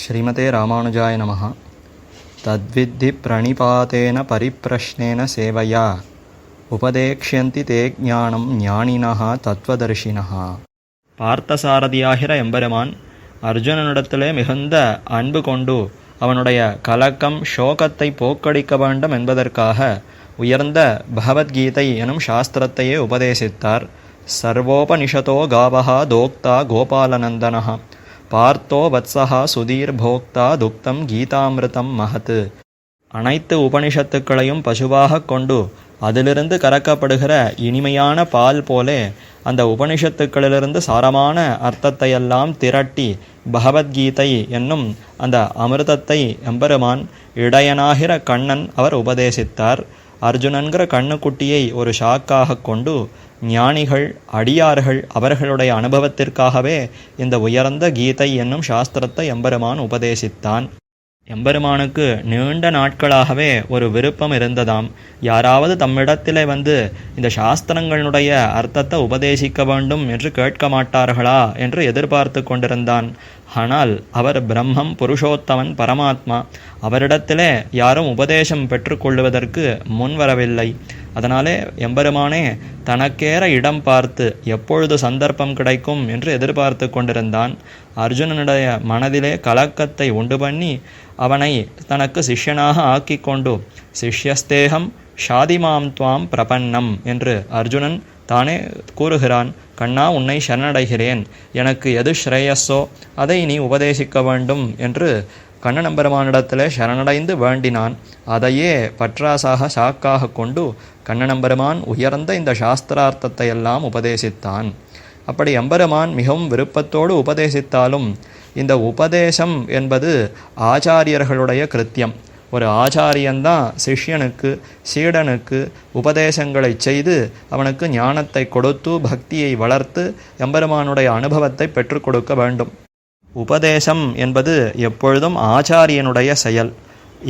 ஸ்ரீமதே ராமானுஜாய நம தத்வித்தி பிரணிபாத்தேன பரிப்பிரஷ்னேன சேவையா. உபதேக்ஷந்தி தே ஞானம் ஞானினா தத்வதர்ஷினா பார்த்தசாரதியாகிற எம்பெருமான் அர்ஜுனனிடத்திலே மிகுந்த அன்பு கொண்டு அவனுடைய கலக்கம் சோகத்தை போக்கடிக்க வேண்டும் என்பதற்காக உயர்ந்த பகவத்கீதை எனும் சாஸ்திரத்தையே உபதேசித்தார். சர்வோபனிஷதோ காவகா தோக்தா கோபாலநந்தனா பார்த்தோ வத்சகா சுதீர் போக்தா துக்தம் கீதாமிருதம் மகத்து அனைத்து உபனிஷத்துக்களையும் பசுவாக கொண்டு அதிலிருந்து கறக்கப்படுகிற இனிமையான பால் போலே அந்த உபனிஷத்துக்களிலிருந்து சாரமான அர்த்தத்தையெல்லாம் திரட்டி பகவத்கீதை என்னும் அந்த அமிர்தத்தை எம்பெருமான் இடையனாகிற கண்ணன் அவர் உபதேசித்தார். அர்ஜுனன்கிற கண்ணுக்குட்டியை ஒரு ஷாக்காக கொண்டு ஞானிகள் அடியார்கள் அவர்களுடைய அனுபவத்திற்காகவே இந்த உயர்ந்த கீதை என்னும் சாஸ்திரத்தை எம்பெருமான் உபதேசித்தான். எம்பெருமானுக்கு நீண்ட நாட்களாகவே ஒரு விருப்பம் இருந்ததாம். யாராவது தம்மிடத்திலே வந்து இந்த சாஸ்திரங்களுடைய அர்த்தத்தை உபதேசிக்க வேண்டும் என்று கேட்க மாட்டார்களா என்று எதிர்பார்த்து கொண்டிருந்தான். ஆனால் அவர் பிரம்மம் புருஷோத்தமன் பரமாத்மா அவரிடத்திலே யாரும் உபதேசம் பெற்றுக்கொள்வதற்கு முன்வரவில்லை. அதனாலே எம்பெருமானே தனக்கேற இடம் பார்த்து எப்பொழுது சந்தர்ப்பம் கிடைக்கும் என்று எதிர்பார்த்து கொண்டிருந்தான். அர்ஜுனனுடைய மனதிலே கலக்கத்தை உண்டு பண்ணி அவனை தனக்கு சிஷ்யனாக ஆக்கி கொண்டு சிஷ்யஸ்தேகம் ஷாதிமாம் துவாம் பிரபன்னம் என்று அர்ஜுனன் தானே கூறுகிறான். கண்ணா உன்னை சரணடைகிறேன். எனக்கு எது ஸ்ரேயஸோ அதை நீ உபதேசிக்க வேண்டும் என்று கண்ணனம்பெருமானிடத்தில் சரணடைந்து வேண்டினான். அதையே பற்றாசாக சாக்காக கொண்டு கண்ணனம்பெருமான் உயர்ந்த இந்த சாஸ்திரார்த்தத்தை எல்லாம் உபதேசித்தான். அப்படி எம்பெருமான் மிகவும் விருப்பத்தோடு உபதேசித்தாலும் இந்த உபதேசம் என்பது ஆச்சாரியர்களுடைய கிருத்தியம். ஒரு ஆச்சாரியன்தான் சிஷ்யனுக்கு சீடனுக்கு உபதேசங்களை செய்து அவனுக்கு ஞானத்தை கொடுத்து பக்தியை வளர்த்து எம்பெருமானுடைய அனுபவத்தை பெற்றுக் கொடுக்க வேண்டும். உபதேசம் என்பது எப்பொழுதும் ஆச்சாரியனுடைய செயல்.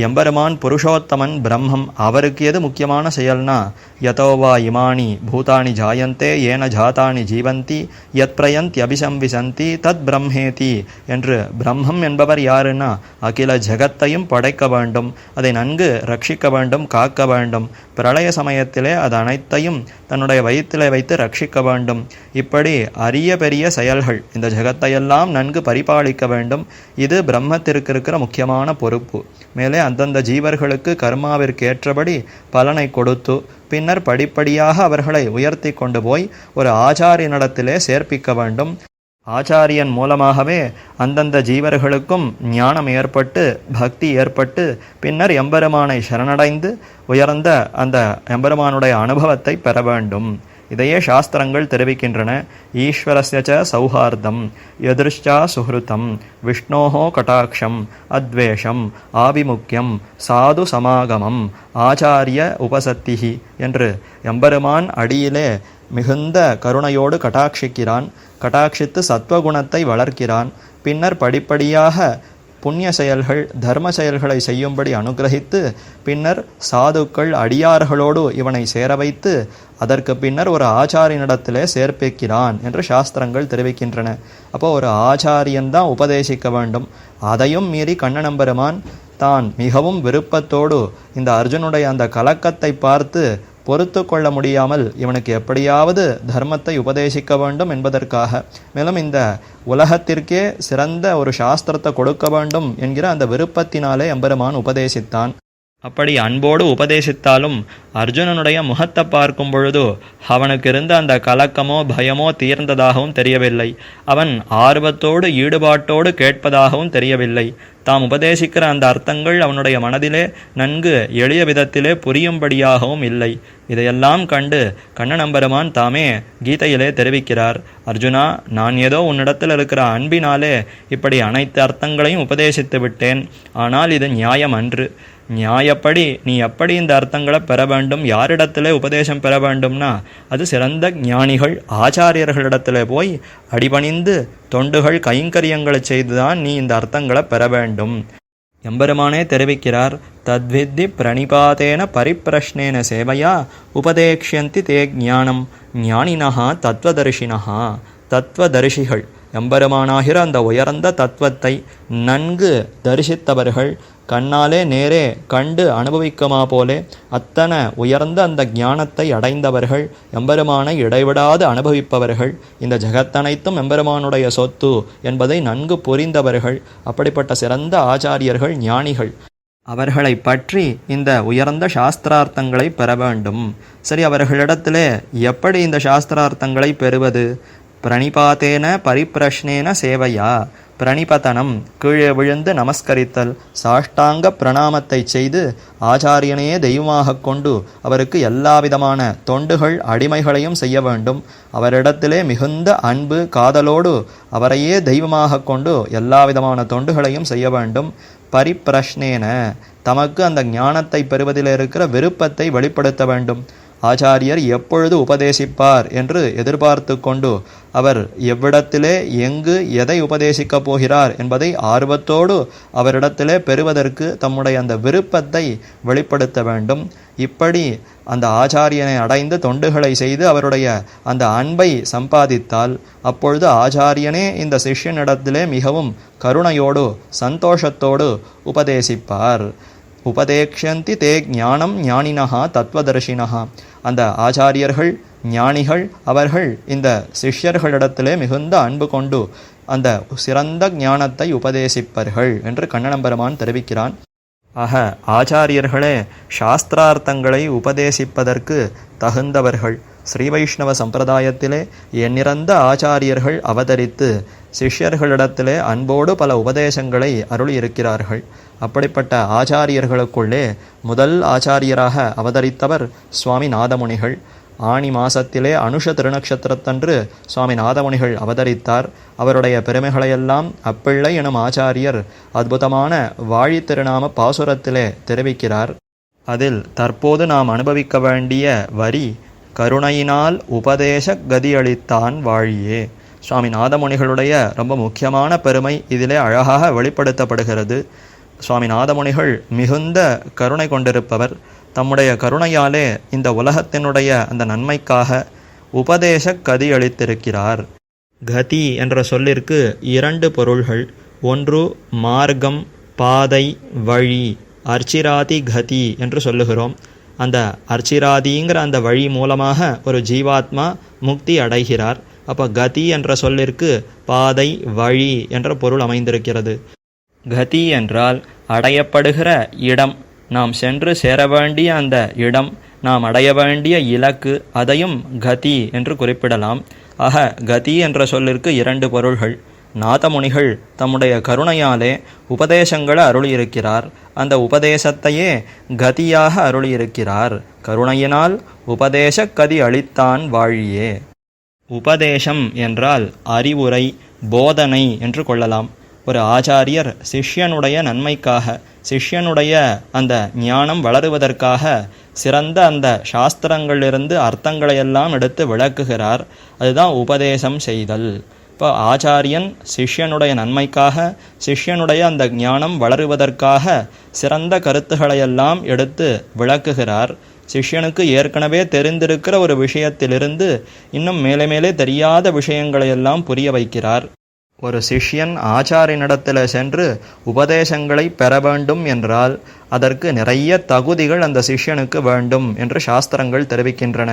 எம்பெருமான் புருஷோத்தமன் பிரம்மம் அவருக்கு எது முக்கியமான செயல்னா யதோவா இமானி பூதானி ஜாயந்தே ஏன ஜாதானி ஜீவந்தி யத் பிரயந்தி அபிசம்விசந்தி தத் பிரம்மேதி என்று பிரம்மம் என்பவர் யாருன்னா அகில ஜெகத்தையும் படைக்க வேண்டும் அதை நன்கு ரட்சிக்க வேண்டும் காக்க வேண்டும். பிரளய சமயத்திலே அது அனைத்தையும் தன்னுடைய வயிற்றிலே வைத்து ரட்சிக்க வேண்டும். இப்படி அரிய பெரிய செயல்கள் இந்த ஜகத்தையெல்லாம் நன்கு பரிபாலிக்க வேண்டும். இது பிரம்மத்திற்கு இருக்கிற முக்கியமான பொறுப்பு. மேலே அந்தந்த ஜீவர்களுக்கு கர்மாவிற்கு ஏற்றபடி பலனை கொடுத்து பின்னர் படிப்படியாக அவர்களை உயர்த்தி கொண்டு போய் ஒரு ஆச்சாரியனிடத்திலே சேர்ப்பிக்க வேண்டும். ஆச்சாரியன் மூலமாகவே அந்தந்த ஜீவர்களுக்கும் ஞானம் ஏற்பட்டு பக்தி ஏற்பட்டு பின்னர் எம்பெருமானை சரணடைந்து உயர்ந்த அந்த எம்பெருமானுடைய அனுபவத்தை பெற வேண்டும். இதையே சாஸ்திரங்கள் தெரிவிக்கின்றன. ஈஸ்வரஸ்ய சௌஹார்தம் எதிர்ஷ்டா சுஹிருத்தம் விஷ்ணோஹோ கட்டாட்சம் அத்வேஷம் ஆபிமுக்கியம் சாது சமாகமம் ஆச்சாரிய உபசத்திகி என்று எம்பெருமான் அடியிலே மிகுந்த கருணையோடு கட்டாட்சிக்கிறான். கட்டாட்சித்து சத்வகுணத்தை வளர்க்கிறான். பின்னர் படிப்படியாக புண்ணிய செயல்கள் தர்ம செயல்களை செய்யும்படி அனுகிரகித்து பின்னர் சாதுக்கள் அடியார்களோடு இவனை சேர வைத்து அதற்கு பின்னர் ஒரு ஆச்சாரியனிடத்திலே சேர்ப்பிக்கிறான் என்று சாஸ்திரங்கள் தெரிவிக்கின்றன. அப்போ ஒரு ஆச்சாரியன்தான் உபதேசிக்க வேண்டும். அதையும் மீறி கண்ணனம்பெருமான் தான் மிகவும் விருப்பத்தோடு இந்த அர்ஜுனுடைய அந்த கலக்கத்தை பார்த்து பொறுத்து கொள்ள முடியாமல் இவனுக்கு எப்படியாவது தர்மத்தை உபதேசிக்க வேண்டும் என்பதற்காக. மேலும் இந்த உலகத்திற்கே சிறந்த ஒரு சாஸ்திரத்தை கொடுக்க வேண்டும் என்கிற அந்த விருப்பத்தினாலே எம்பெருமான் உபதேசித்தான். அப்படி அன்போடு உபதேசித்தாலும் அர்ஜுனனுடைய முகத்தை பார்க்கும் பொழுது அவனுக்கு இருந்த அந்த கலக்கமோ பயமோ தீர்ந்ததாகவும் தெரியவில்லை. அவன் ஆர்வத்தோடு ஈடுபாட்டோடு கேட்பதாகவும் தெரியவில்லை. தாம் உபதேசிக்கிற அந்த அர்த்தங்கள் அவனுடைய மனதிலே நன்கு எளிய விதத்திலே புரியும்படியாகவும் இல்லை. இதையெல்லாம் கண்டு கண்ணனம்பெருமான் தாமே கீதையிலே தெரிவிக்கிறார். அர்ஜுனா நான் ஏதோ உன்னிடத்தில் இருக்கிற அன்பினாலே இப்படி அனைத்து அர்த்தங்களையும் உபதேசித்து விட்டேன். ஆனால் இது நியாயம் அன்று நியாயப்படி நீ எப்படி இந்த அர்த்தங்களை பெற வேண்டும். யாரிடத்திலே உபதேசம் பெற வேண்டும்னா அது சிறந்த ஞானிகள் ஆச்சாரியர்களிடத்திலே போய் அடிபணிந்து தொண்டுகள் கைங்கரியங்களை செய்துதான் நீ இந்த அர்த்தங்களை பெற வேண்டும். எம்பெருமானே தெரிவிக்கிறார் தத்வித்தி பிரணிபாதேன பரிப்பிரஷ்னேன சேவையா உபதேக்ஷந்தி தே ஞானம். ஞானினஹா தத்வதர்ஷினஹா. தத்வதர்ஷிகள் எம்பெருமானாகிற அந்த உயர்ந்த தத்துவத்தை நன்கு தரிசித்தவர்கள் கண்ணாலே நேரே கண்டு அனுபவிக்குமா போலே அத்தனை உயர்ந்த அந்த ஞானத்தை அடைந்தவர்கள் எம்பெருமானை இடைவிடாது அனுபவிப்பவர்கள் இந்த ஜெகத்தனைத்தும் எம்பெருமானுடைய சொத்து என்பதை நன்கு புரிந்தவர்கள் அப்படிப்பட்ட சிறந்த ஆச்சாரியர்கள் ஞானிகள். அவர்களை பற்றி இந்த உயர்ந்த சாஸ்திரார்த்தங்களை பெற வேண்டும். சரி அவர்களிடத்திலே எப்படி இந்த சாஸ்திரார்த்தங்களை பெறுவது? பிரணிபாத்தேன பரிப்பிரஷ்னேன சேவையா? பிரணிபதனம் கீழே விழுந்து நமஸ்கரித்தல் சாஷ்டாங்க பிரணாமத்தை செய்து ஆச்சாரியனையே தெய்வமாகக் கொண்டு அவருக்கு எல்லாவிதமான தொண்டுகள் அடிமைகளையும் செய்ய வேண்டும். அவரிடத்திலே மிகுந்த அன்பு காதலோடு அவரையே தெய்வமாக கொண்டு எல்லாவிதமான தொண்டுகளையும் செய்ய வேண்டும். பரிப்பிரஷ்னேன தமக்கு அந்த ஞானத்தை பெறுவதில் இருக்கிற விருப்பத்தை வெளிப்படுத்த வேண்டும். ஆச்சாரியர் எப்பொழுது உபதேசிப்பார் என்று எதிர்பார்த்து கொண்டு அவர் எவ்விடத்திலே எங்கு எதை உபதேசிக்கப் போகிறார் என்பதை ஆர்வத்தோடு அவரிடத்திலே பெறுவதற்கு தம்முடைய அந்த விருப்பத்தை வெளிப்படுத்த வேண்டும். இப்படி அந்த ஆச்சாரியனை அடைந்து தொண்டுகளை செய்து அவருடைய அந்த அன்பை சம்பாதித்தால் அப்பொழுது ஆச்சாரியனே இந்த சிஷ்யனிடத்திலே மிகவும் கருணையோடு சந்தோஷத்தோடு உபதேசிப்பார். உபதேக்ஷந்தி தே ஞானம் ஞானினஹா தத்துவதர்ஷினஹா அந்த ஆச்சாரியர்கள் ஞானிகள் அவர்கள் இந்த சிஷ்யர்களிடத்திலே மிகுந்த அன்பு கொண்டு அந்த சிறந்த ஞானத்தை உபதேசிப்பர்கள் என்று கண்ணனம் பெருமான் தெரிவிக்கிறான். ஆக ஆச்சாரியர்களே சாஸ்திரார்த்தங்களை உபதேசிப்பதற்கு தகுந்தவர்கள். ஸ்ரீ வைஷ்ணவ சம்பிரதாயத்திலே எண்ணிறந்த ஆச்சாரியர்கள் அவதரித்து சிஷ்யர்களிடத்திலே அன்போடு பல உபதேசங்களை அருளியிருக்கிறார்கள். அப்படிப்பட்ட ஆச்சாரியர்களுக்குள்ளே முதல் ஆச்சாரியராக அவதரித்தவர் சுவாமி நாதமுனிகள். ஆணி மாசத்திலே அனுஷ திருநக்ஷத்திரத்தன்று சுவாமி நாதமுனிகள் அவதரித்தார். அவருடைய பெருமைகளையெல்லாம் அப்பிள்ளை எனும் ஆச்சாரியர் அற்புதமான வாழி திருநாம பாசுரத்திலே தெரிவிக்கிறார். அதில் தற்போது நாம் அனுபவிக்க வேண்டிய வரி கருணையினால் உபதேச கதியளித்தான் வாழியே சுவாமி நாதமுனிகளுடைய ரொம்ப முக்கியமான பெருமை இதிலே அழகாக வெளிப்படுத்தப்படுகிறது. சுவாமி நாதமுனிகள் மிகுந்த கருணை கொண்டிருப்பவர். தம்முடைய கருணையாலே இந்த உலகத்தினுடைய அந்த நன்மைக்காக உபதேச கதி அளித்திருக்கிறார். கதி என்ற சொல்லிற்கு இரண்டு பொருள்கள். ஒன்று மார்க்கம் பாதை வழி அர்ச்சிராதி கதி என்று சொல்லுகிறோம். அந்த அர்ச்சிராதிங்கிற அந்த வழி மூலமாக ஒரு ஜீவாத்மா முக்தி அடைகிறார். அப்போ கதி என்ற சொல்லிற்கு பாதை வழி என்ற பொருள் அமைந்திருக்கிறது. கதி என்றால் அடையப்படுகிற இடம். நாம் சென்று சேர வேண்டிய அந்த இடம் நாம் அடைய வேண்டிய இலக்கு அதையும் கதி என்று குறிப்பிடலாம். ஆக கதி என்ற சொல்லிற்கு இரண்டு பொருள்கள். நாதமுனிகள் தம்முடைய கருணையாலே உபதேசங்களை அருளியிருக்கிறார். அந்த உபதேசத்தையே கதியாக அருளியிருக்கிறார். கருணையினால் உபதேச கதி அளித்தான் வாழியே. உபதேசம் என்றால் அறிவுரை போதனை என்று கொள்ளலாம். ஒரு ஆச்சாரியர் சிஷ்யனுடைய நன்மைக்காக சிஷ்யனுடைய அந்த ஞானம் வளருவதற்காக சிறந்த அந்த சாஸ்திரங்களிலிருந்து அர்த்தங்களையெல்லாம் எடுத்து விளக்குகிறார். அதுதான் உபதேசம் செய்தல். இப்போ ஆச்சாரியன் சிஷ்யனுடைய நன்மைக்காக சிஷ்யனுடைய அந்த ஞானம் வளருவதற்காக சிறந்த கருத்துக்களையெல்லாம் எடுத்து விளக்குகிறார். சிஷ்யனுக்கு ஏற்கனவே தெரிந்திருக்கிற ஒரு விஷயத்திலிருந்து இன்னும் மேலே மேலே தெரியாத விஷயங்களையெல்லாம் புரிய வைக்கிறார். ஒரு சிஷ்யன் ஆச்சாரியனிடத்தில் சென்று உபதேசங்களை பெற வேண்டும் என்றால் அதற்கு நிறைய தகுதிகள் அந்த சிஷ்யனுக்கு வேண்டும் என்று சாஸ்திரங்கள் தெரிவிக்கின்றன.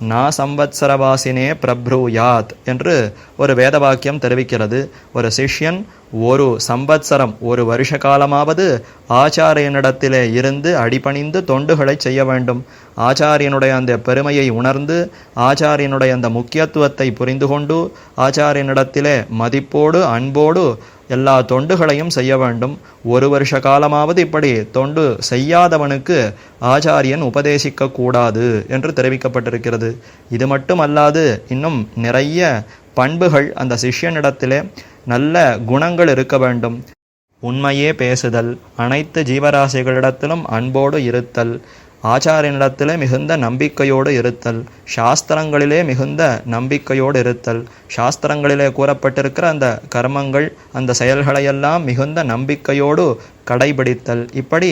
நா சம்பத்சரவாசினே பிரப்ரூயாத் என்று ஒரு வேத வாக்கியம் தெரிவிக்கிறது. ஒரு சிஷ்யன் ஒரு சம்பத்சரம் ஒரு வருஷ காலமாவது ஆச்சாரியனிடத்திலே இருந்து அடிபணிந்து தொண்டுகளை செய்ய வேண்டும். ஆச்சாரியனுடைய அந்த பெருமையை உணர்ந்து ஆச்சாரியனுடைய அந்த முக்கியத்துவத்தை புரிந்து கொண்டு ஆச்சாரியனிடத்திலே மதிப்போடு அன்போடு எல்லா தொண்டுகளையும் செய்ய வேண்டும். ஒரு வருஷ காலமாவது இப்படி தொண்டு செய்யாதவனுக்கு ஆச்சாரியன் உபதேசிக்க கூடாது என்று தெரிவிக்கப்பட்டிருக்கிறது. இது மட்டுமல்லாது இன்னும் நிறைய பண்புகள் அந்த சிஷ்யனிடத்திலே நல்ல குணங்கள் இருக்க வேண்டும். உண்மையே பேசுதல் அனைத்து ஜீவராசிகளிடத்திலும் அன்போடு இருத்தல் ஆச்சாரியனிடத்திலே மிகுந்த நம்பிக்கையோடு இருத்தல். சாஸ்திரங்களிலே மிகுந்த நம்பிக்கையோடு இருத்தல். சாஸ்திரங்களிலே கூறப்பட்டிருக்கிற அந்த கர்மங்கள் அந்த செயல்களையெல்லாம் மிகுந்த நம்பிக்கையோடு கடைபிடித்தல். இப்படி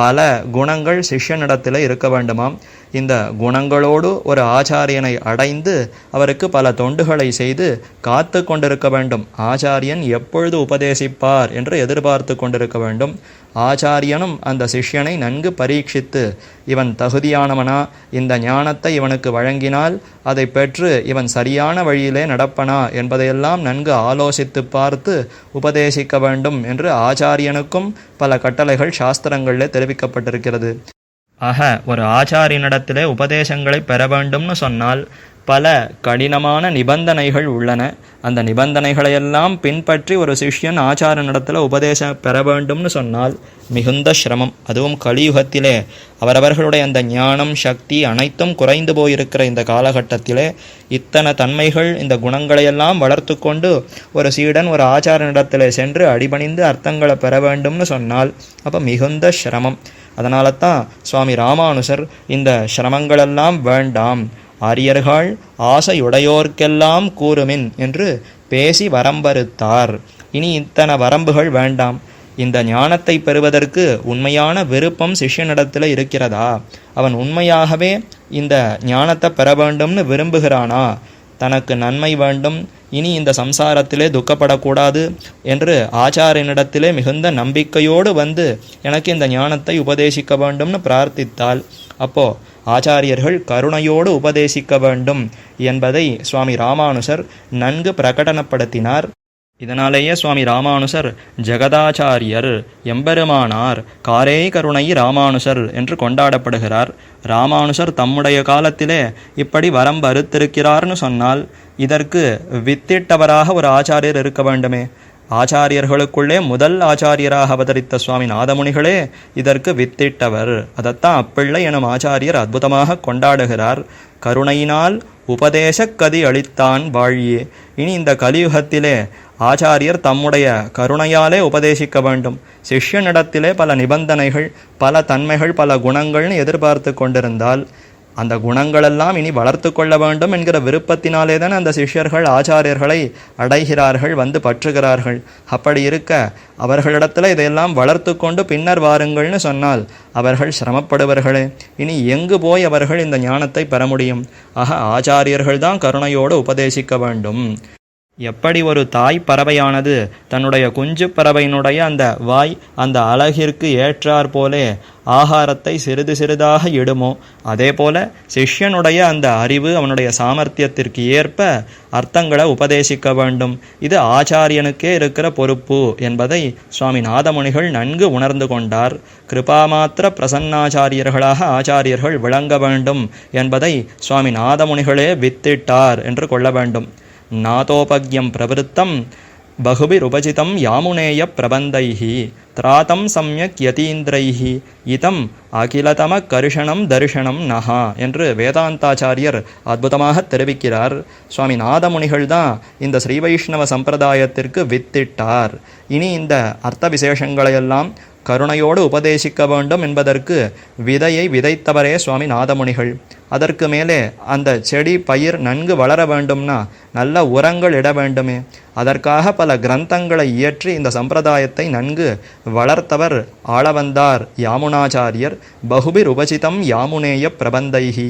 பல குணங்கள் சிஷ்யனிடத்தில் இருக்க வேண்டுமாம். இந்த குணங்களோடு ஒரு ஆச்சாரியனை அடைந்து அவருக்கு பல தொண்டுகளை செய்து காத்து கொண்டிருக்க வேண்டும். ஆச்சாரியன் எப்பொழுது உபதேசிப்பார் என்று எதிர்பார்த்து கொண்டிருக்க வேண்டும். ஆச்சாரியனும் அந்த சிஷ்யனை நன்கு பரீட்சித்து இவன் தகுதியானவனா? இந்த ஞானத்தை இவனுக்கு வழங்கினால் அதை பெற்று இவன் சரியான வழியிலே நடப்பனா? என்பதையெல்லாம் நன்கு ஆலோசித்து பார்த்து உபதேசிக்க வேண்டும் என்று ஆச்சாரியனுக்கும் பல கட்டளைகள் சாஸ்திரங்களில் தெரிவிக்கப்பட்டிருக்கிறது. ஆக ஒரு ஆச்சாரியனிடத்திலே உபதேசங்களை பெற வேண்டும்னு சொன்னால் பல கடினமான நிபந்தனைகள் உள்ளன. அந்த நிபந்தனைகளையெல்லாம் பின்பற்றி ஒரு சிஷ்யன் ஆச்சாரனிடத்தில் உபதேசம் பெற வேண்டும்னு சொன்னால் மிகுந்த சிரமம். அதுவும் கலியுகத்திலே. அவரவர்களுடைய அந்த ஞானம் சக்தி அனைத்தும் குறைந்து போயிருக்கிற இந்த காலகட்டத்திலே இத்தனை தன்மைகள் இந்த குணங்களையெல்லாம் வளர்த்து கொண்டு ஒரு சீடன் ஒரு ஆச்சாரனிடத்திலே சென்று அடிபணிந்து அர்த்தங்களை பெற வேண்டும்னு சொன்னால் அப்போ மிகுந்த சிரமம். அதனால தான் சுவாமி ராமானுசர் இந்த சிரமங்களெல்லாம் வேண்டாம். ஆரியர்கள் ஆசையுடையோர்க்கெல்லாம் கூறுமின் என்று பேசி வரம்பறுத்தார் இனி இத்தனை வரம்புகள் வேண்டாம். இந்த ஞானத்தை பெறுவதற்கு உண்மையான விருப்பம் சிஷ்யனிடத்தில் இருக்கிறதா? அவன் உண்மையாகவே இந்த ஞானத்தை பெற வேண்டும்னு விரும்புகிறானா? தனக்கு நன்மை வேண்டும் இனி இந்த சம்சாரத்திலே துக்கப்படக்கூடாது என்று ஆச்சாரியனிடத்திலே மிகுந்த நம்பிக்கையோடு வந்து எனக்கு இந்த ஞானத்தை உபதேசிக்க வேண்டும்னு பிரார்த்தித்தால் அப்போ ஆச்சாரியர்கள் கருணையோடு உபதேசிக்க வேண்டும் என்பதை சுவாமி ராமானுசர் நன்கு பிரகடனப்படுத்தினார். இதனாலேயே சுவாமி ராமானுசர் ஜெகதாச்சாரியர் எம்பெருமானார் காரே கருணை ராமானுசர் என்று கொண்டாடப்படுகிறார். ராமானுசர் தம்முடைய காலத்திலே இப்படி வரம் அறுத்திருக்கிறார்னு சொன்னால் இதற்கு வித்திட்டவராக ஒரு ஆச்சாரியர் இருக்க வேண்டுமே. ஆச்சாரியர்களுக்குள்ளே முதல் ஆச்சாரியராக அவதரித்த சுவாமி நாதமுனிகளே இதற்கு வித்திட்டவர். அதைத்தான் அப்பிள்ளை எனும் ஆச்சாரியர் அற்புதமாக கொண்டாடுகிறார். கருணையினால் உபதேச கதி அளித்தான் வாழியே. இனி இந்த கலியுகத்திலே ஆச்சாரியர் தம்முடைய கருணையாலே உபதேசிக்க வேண்டும். சிஷ்யனிடத்திலே பல நிபந்தனைகள் பல தன்மைகள் பல குணங்கள்னு எதிர்பார்த்து கொண்டிருந்தால் அந்த குணங்களெல்லாம் இனி வளர்த்து கொள்ள வேண்டும் என்கிற விருப்பத்தினாலே தான் அந்த சிஷ்யர்கள் ஆச்சாரியர்களை அடைகிறார்கள் வந்து பற்றுகிறார்கள். அப்படி இருக்க அவர்களிடத்தில் இதையெல்லாம் வளர்த்து கொண்டு பின்னர் வாருங்கள்னு சொன்னால் அவர்கள் சிரமப்படுவர்களே. இனி எங்கு போய் அவர்கள் இந்த ஞானத்தை பெற முடியும்? ஆக ஆச்சாரியர்கள் தான் கருணையோடு உபதேசிக்க வேண்டும். எப்படி ஒரு தாய் பறவையானது தன்னுடைய குஞ்சு பறவையினுடைய அந்த வாய் அந்த அழகிற்கு ஏற்றாற் போலே ஆகாரத்தை சிறிது சிறிதாக இடுமோ? அதே போல சிஷ்யனுடைய அந்த அறிவு அவனுடைய சாமர்த்தியத்திற்கு ஏற்ப அர்த்தங்களை உபதேசிக்க வேண்டும். இது ஆச்சாரியனுக்கே இருக்கிற பொறுப்பு என்பதை சுவாமி நாதமுனிகள் நன்கு உணர்ந்து கொண்டார். கிருபாமாத்திர பிரசன்னாச்சாரியர்களாக ஆச்சாரியர்கள் விளங்க வேண்டும் என்பதை சுவாமி நாதமுனிகளே வித்திட்டார் என்று கொள்ள வேண்டும். நாதோபக்யம் பிரவருத்தம் பகுபிருபஜிதம் யாமுனேய பிரபந்தைः திராதம் சம்யக் யதீந்திரைः இதம் அகிலதம கருஷணம் தரிசனம் நகா என்று வேதாந்தாச்சாரியர் அற்புதமாக தெரிவிக்கிறார். சுவாமி நாதமுனிகள் தான் இந்த ஸ்ரீ வைஷ்ணவ சம்பிரதாயத்திற்கு வித்திட்டார். இனி இந்த அர்த்த விசேஷங்களையெல்லாம் கருணையோடு உபதேசிக்க வேண்டும் என்பதற்கு விதையை விதைத்தவரே சுவாமி நாதமுனிகள். அதற்கு மேலே அந்த செடி பயிர் நன்கு வளர வேண்டும்னா நல்ல உரங்கள் இட வேண்டுமே. அதற்காக பல கிரந்தங்களை இயற்றி இந்த சம்பிரதாயத்தை நன்கு வளர்த்தவர் ஆளவந்தார் யாமுனாச்சாரியர். பகுபிர் உபசிதம் யாமுனேய பிரபந்தைகி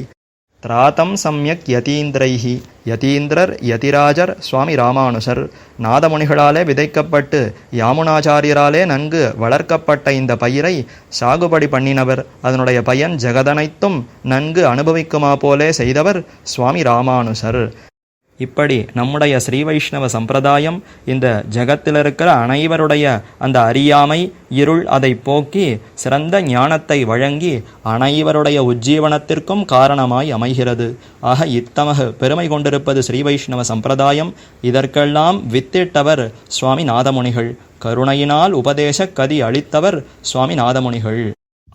திராத்தம் சம்யக் யதீந்திரைஹி. யதீந்திரர் யதிராஜர் சுவாமி ராமானுசர். நாதமுனிகளாலே விதைக்கப்பட்டு யாமுனாச்சாரியராலே நன்கு வளர்க்கப்பட்ட இந்த பயிரை சாகுபடி பண்ணினவர். அதனுடைய பயன் ஜெகதனைத்தும் நன்கு அனுபவிக்குமா போலே செய்தவர் சுவாமி ராமானுசர். இப்படி நம்முடைய ஸ்ரீ வைஷ்ணவ சம்பிரதாயம் இந்த ஜெகத்தில் இருக்கிற அனைவருடைய அந்த அறியாமை இருள் அதை போக்கி சிறந்த ஞானத்தை வழங்கி அனைவருடைய உஜ்ஜீவனத்திற்கும் காரணமாய் அமைகிறது. ஆக இத்தமகு பெருமை கொண்டிருப்பது ஸ்ரீ வைஷ்ணவ சம்பிரதாயம். இதற்கெல்லாம் வித்திட்டவர் சுவாமி நாதமுனிகள் கருணையினால் உபதேச கதி அளித்தவர் சுவாமி நாதமுனிகள்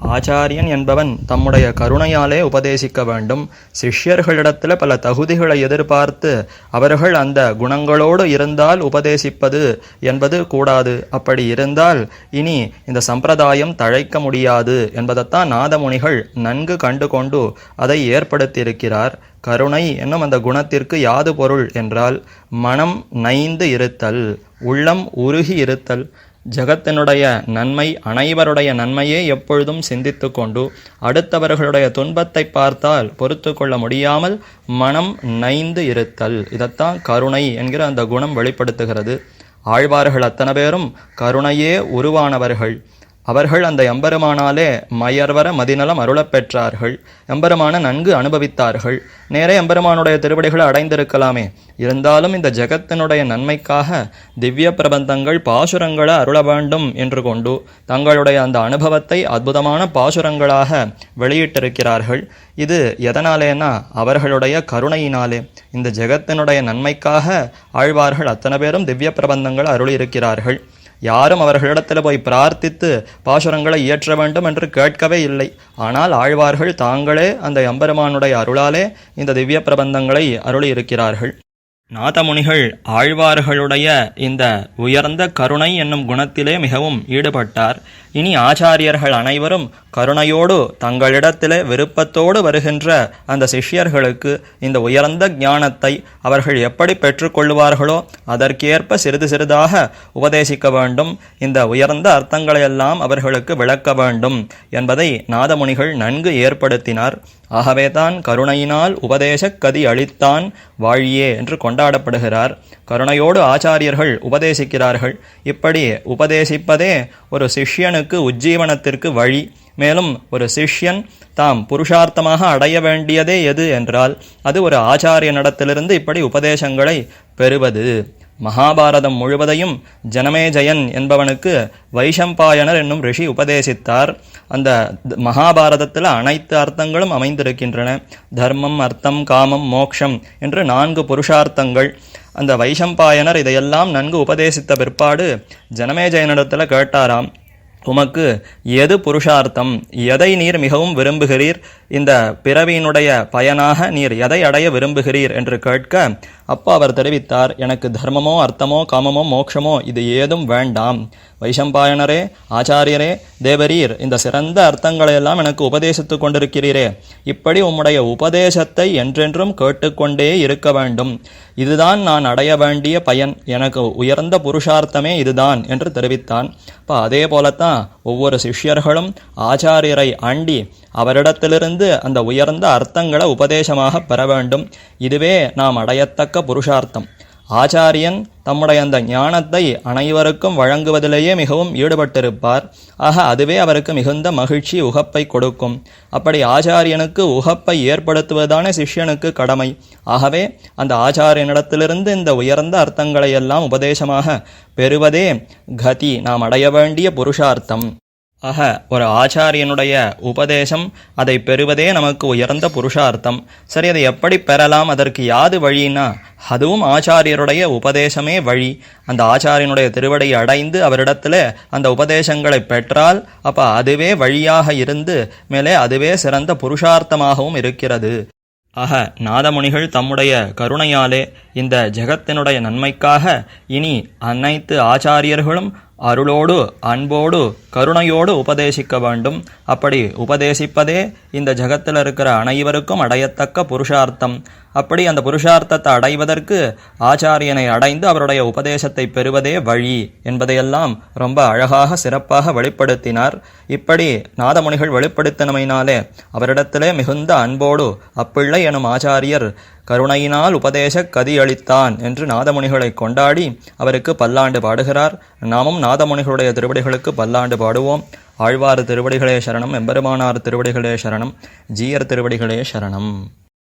ஆச்சாரியன் என்பவன் தம்முடைய கருணையாலே உபதேசிக்க வேண்டும். சிஷ்யர்களிடத்தில் பல தகுதிகளை எதிர்பார்த்து அவர்கள் அந்த குணங்களோடு இருந்தால் உபதேசிப்பது என்பது கூடாது. அப்படி இருந்தால் இனி இந்த சம்பிரதாயம் தழைக்க முடியாது என்பதைத்தான் நாதமுனிகள் நன்கு கண்டு கொண்டு அதை ஏற்படுத்தியிருக்கிறார். கருணை என்னும் அந்த குணத்திற்கு யாது பொருள் என்றால் மனம் நைந்து இருத்தல். உள்ளம் உருகி இருத்தல். ஜகத்தினுடைய நன்மை அனைவருடைய நன்மையே எப்பொழுதும் சிந்தித்து கொண்டு அடுத்தவர்களுடைய துன்பத்தை பார்த்தால் பொறுத்து கொள்ள முடியாமல் மனம் நைந்து இருத்தல். இதைத்தான் கருணை என்கிற அந்த குணம் வெளிப்படுத்துகிறது. ஆழ்வார்கள் அத்தனை பேரும் கருணையே உருவானவர்கள். அவர்கள் அந்த எம்பெருமானாலே மயர்வர மதிநலம் அருளப் பெற்றார்கள் எம்பெருமான நன்கு அனுபவித்தார்கள். நேரே எம்பெருமானுடைய திருவடிகளை அடைந்திருக்கலாமே. இருந்தாலும் இந்த ஜெகத்தினுடைய நன்மைக்காக திவ்ய பிரபந்தங்கள் பாசுரங்களை அருள வேண்டும் என்று கொண்டு தங்களுடைய அந்த அனுபவத்தை அற்புதமான பாசுரங்களாக வெளியிட்டிருக்கிறார்கள். இது எதனாலேனா அவர்களுடைய கருணையினாலே. இந்த ஜெகத்தினுடைய நன்மைக்காக ஆழ்வார்கள் அத்தனை பேரும் திவ்ய பிரபந்தங்கள் அருளியிருக்கிறார்கள். யாரும் அவர்களிடத்தில் போய் பிரார்த்தித்து பாசுரங்களை இயற்ற வேண்டும் என்று கேட்கவே இல்லை. ஆனால் ஆழ்வார்கள் தாங்களே அந்த எம்பெருமானுடைய அருளாலே இந்த திவ்ய பிரபந்தங்களை அருளியிருக்கிறார்கள். நாதமுனிகள் ஆழ்வார்களுடைய இந்த உயர்ந்த கருணை என்னும் குணத்திலே மிகவும் ஈடுபட்டார். இனி ஆச்சாரியர்கள் அனைவரும் கருணையோடு தங்களிடத்திலே விருப்பத்தோடு வருகின்ற அந்த சிஷ்யர்களுக்கு இந்த உயர்ந்த ஞானத்தை அவர்கள் எப்படி பெற்றுக்கொள்வார்களோ அதற்கேற்ப சிறிது சிறிதாக உபதேசிக்க வேண்டும். இந்த உயர்ந்த அர்த்தங்களையெல்லாம் அவர்களுக்கு விளக்க வேண்டும் என்பதை நாதமுனிகள் நன்கு ஏற்படுத்தினார். ஆகவேதான் கருணையினால் உபதேசக் கதி அளித்தான் வாழியே என்று கொண்டாடப்படுகிறார். கருணையோடு ஆச்சாரியர்கள் உபதேசிக்கிறார்கள். இப்படி உபதேசிப்பதே ஒரு சிஷ்யனுக்கு உஜ்ஜீவனத்திற்கு வழி. மேலும் ஒரு சிஷ்யன் தாம் புருஷார்த்தமாக அடைய வேண்டியதே எது என்றால் அது ஒரு ஆச்சாரியனிடத்திலிருந்து இப்படி உபதேசங்களை பெறுவது. மகாபாரதம் முழுவதையும் ஜனமேஜயன் என்பவனுக்கு வைஷம்பாயனர் என்னும் ரிஷி உபதேசித்தார். அந்த மகாபாரதத்தில் அனைத்து அர்த்தங்களும் அமைந்திருக்கின்றன. தர்மம் அர்த்தம் காமம் மோக்ஷம் என்று நான்கு புருஷார்த்தங்கள். அந்த வைஷம்பாயனர் இதையெல்லாம் நன்கு உபதேசித்த பிற்பாடு ஜனமேஜயனிடத்தில் கேட்டாராம் உமக்கு எது புருஷார்த்தம்? எதை நீர் மிகவும் விரும்புகிறீர்? இந்த பிறவியினுடைய பயனாக நீர் எதை அடைய விரும்புகிறீர்? என்று கேட்க அப்போ அவர் தெரிவித்தார் எனக்கு தர்மமோ அர்த்தமோ காமமோ மோட்சமோ இது ஏதும் வேண்டாம். வைஷம்பாயனரே ஆச்சாரியரே தேவரீர் இந்த சிறந்த அர்த்தங்களையெல்லாம் எனக்கு உபதேசித்து கொண்டிருக்கிறீரே. இப்படி உம்முடைய உபதேசத்தை என்றென்றும் கேட்டுக்கொண்டே இருக்க வேண்டும். இதுதான் நான் அடைய வேண்டிய பயன். எனக்கு உயர்ந்த புருஷார்த்தமே இதுதான் என்று தெரிவித்தான். இப்போ அதே போலத்தான் ஒவ்வொரு சிஷ்யர்களும் ஆச்சாரியரை அண்டி அவரிடத்திலிருந்து அந்த உயர்ந்த அர்த்தங்களை உபதேசமாக பெற வேண்டும். இதுவே நாம் அடையத்தக்க புருஷார்த்தம். ஆச்சாரியன் தம்முடைய அந்த ஞானத்தை அனைவருக்கும் வழங்குவதிலேயே மிகவும் ஈடுபட்டிருப்பார். ஆக அதுவே அவருக்கு மிகுந்த மகிழ்ச்சி உகப்பை கொடுக்கும். அப்படி ஆச்சாரியனுக்கு உகப்பை ஏற்படுத்துவதான சிஷ்யனுக்கு கடமை. ஆகவே அந்த ஆச்சாரியனிடத்திலிருந்து இந்த உயர்ந்த அர்த்தங்களை எல்லாம் உபதேசமாக பெறுவதே கதி. நாம் அடைய வேண்டிய புருஷார்த்தம். ஆக ஒரு ஆச்சாரியனுடைய உபதேசம் அதை பெறுவதே நமக்கு உயர்ந்த புருஷார்த்தம். சரி அதை எப்படி பெறலாம்? அதற்கு யாது வழின்னா அதுவும் ஆச்சாரியருடைய உபதேசமே வழி. அந்த ஆச்சாரியனுடைய திருவடியை அடைந்து அவரிடத்துல அந்த உபதேசங்களை பெற்றால் அப்போ அதுவே வழியாக இருந்து மேலே அதுவே சிறந்த புருஷார்த்தமாகவும் இருக்கிறது. ஆக நாதமுனிகள் தம்முடைய கருணையாலே இந்த ஜெகத்தினுடைய நன்மைக்காக இனி அனைத்து ஆச்சாரியர்களும் அருளோடு அன்போடு கருணையோடு உபதேசிக்க வேண்டும். அப்படி உபதேசிப்பதே இந்த ஜகத்தில் இருக்கிற அனைவருக்கும் அடையத்தக்க புருஷார்த்தம். அப்படி அந்த புருஷார்த்தத்தை அடைவதற்கு ஆச்சாரியனை அடைந்து அவருடைய உபதேசத்தை பெறுவதே வழி என்பதையெல்லாம் ரொம்ப அழகாக சிறப்பாக வெளிப்படுத்தினார். இப்படி நாதமுனிகள் வெளிப்படுத்தினமையினாலே அவரிடத்திலே மிகுந்த அன்போடு அப்பிள்ளை எனும் ஆச்சாரியர் கருணையினால் உபதேச கதி அளித்தான் என்று நாதமுனிகளை கொண்டாடி அவருக்கு பல்லாண்டு பாடுகிறார். நாமும் நாதமுனிகளுடைய திருவடிகளுக்கு பல்லாண்டு பாடுவோம். ஆழ்வார் திருவடிகளே சரணம் எம்பெருமானார் திருவடிகளே சரணம் ஜீயர் திருவடிகளே சரணம்.